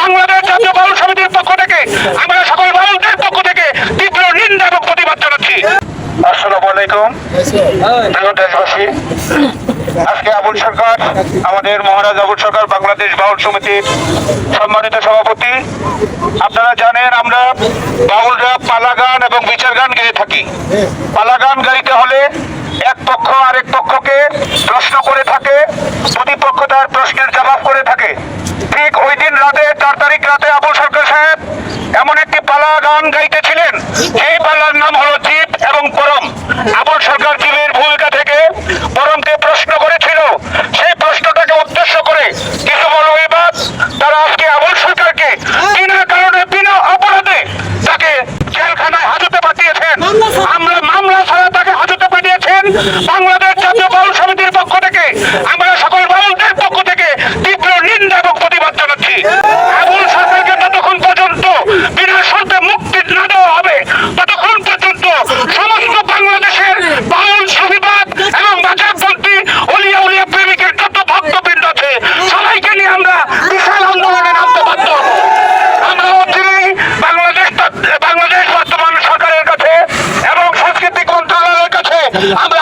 বাংলাদেশ জাতীয় বাউল সমিতির পক্ষ থেকে, আমরা সকল বাউলদের পক্ষ থেকে তীব্র নিন্দা এবং প্রতিবাদ জানাচ্ছি। আসসালামু আলাইকুম। দেশবাসী, আজকে আবুল সরকার, আমাদের মহারাজ আবুল সরকার বাংলাদেশ বাউল সমিতির সম্মানিত সভাপতি। আপনারা জানেন, আমরা বাউলরা পালা গান এবং বিচার গান গেয়ে থাকি। পালা গান গাইতে হলে এক পক্ষ আরেক পক্ষকে প্রশ্ন করে প্রতিপক্ষ তার প্রশ্নের জবাব করে থাকে। ঠিক ওই দিন রাতে, চার তারিখ রাতে আবুল সরকার সাহেব এমন একটি পালা গান গাইতেছিলেন। সেই পালার নাম হলো জিপ এবং পরম। আবুল সরকার জীবের ভূমিকা থেকে পরমকে প্রশ্ন করেছিল। সেই প্রশ্নটাকে উদ্দেশ্য করে কিছু মৌলবাদ তারা আজকে আবুল সরকারকে বিনা কারণে, বিনা অপরাধে তাকে জেলখানায় হাজতে পাঠিয়েছেন। আমরা মামলা ছাড়া তাকে হাজতে পাঠিয়েছেন। আমরা